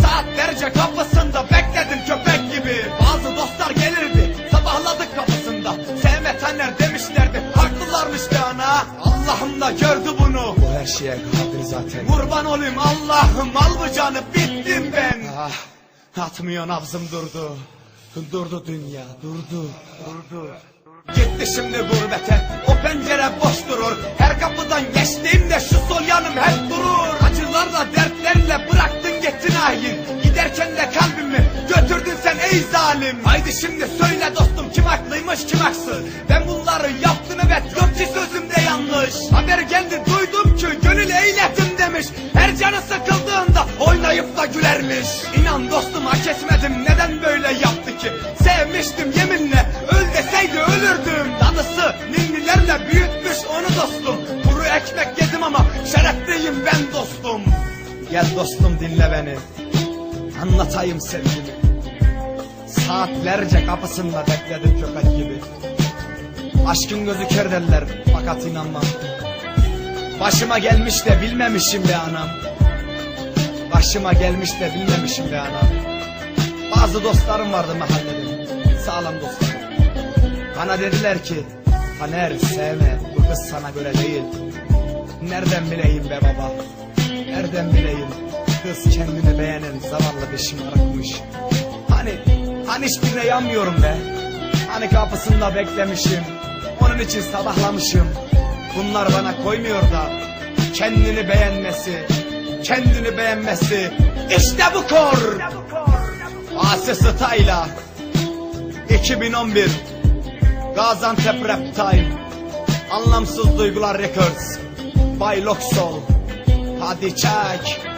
Saatlerce kapısında bekledim köpek gibi. Bazı dostlar gelirdi sabahladık kapısında Sevmetenler demişlerdi haklılarmış be ana. Allah'ım da gördü bunu. Bu her şeye kadir zaten. Kurban olayım Allah'ım al bu canı bittim ben. Ah atmıyor nabzım durdu. Durdu dünya durdu durdu. Gitti şimdi gurbete o pencere boş durur. Her kapıdan geçtiğimde şu sol yanım hep durur hain Giderken de kalbimi götürdün sen ey zalim. Haydi şimdi söyle dostum kim haklıymış kim haksız? Ben bunları yaptım evet yok ki sözümde yanlış. Haber geldi duydum ki gönül eyledim demiş. Her canı sıkıldığında oynayıp da gülermiş. İnan dostum hak etmedim neden böyle yaptı ki? Sevmiştim yeminle öl deseydi ölürdüm. Dadısı ninnilerle büyütmüş onu dostum. Kuru ekmek yedim ama şerefliyim ben dostum Gel dostum dinle beni. Anlatayım sevgimi. Saatlerce kapısında bekledim köpek gibi. Aşkın gözü kör derler fakat inanmam. Başıma gelmiş de bilmemişim be anam. Başıma gelmiş de bilmemişim be anam. Bazı dostlarım vardı mahallede. Sağlam dostlarım. Bana dediler ki Taner sevme. Bu kız sana göre değil. Nereden bileyim be baba Nereden bileyim? Kız kendini beğenen zavallı bir şımarıkmış. Hani Hani hiçbirine yanmıyorum be. Hani kapısında beklemişim Onun için sabahlamışım. Bunlar bana koymuyor da Kendini beğenmesi Kendini beğenmesi. İşte bu kor! Asi Style'a 2011 Gaziantep Rap Time Anlamsız Duygular Records Bay Loxol At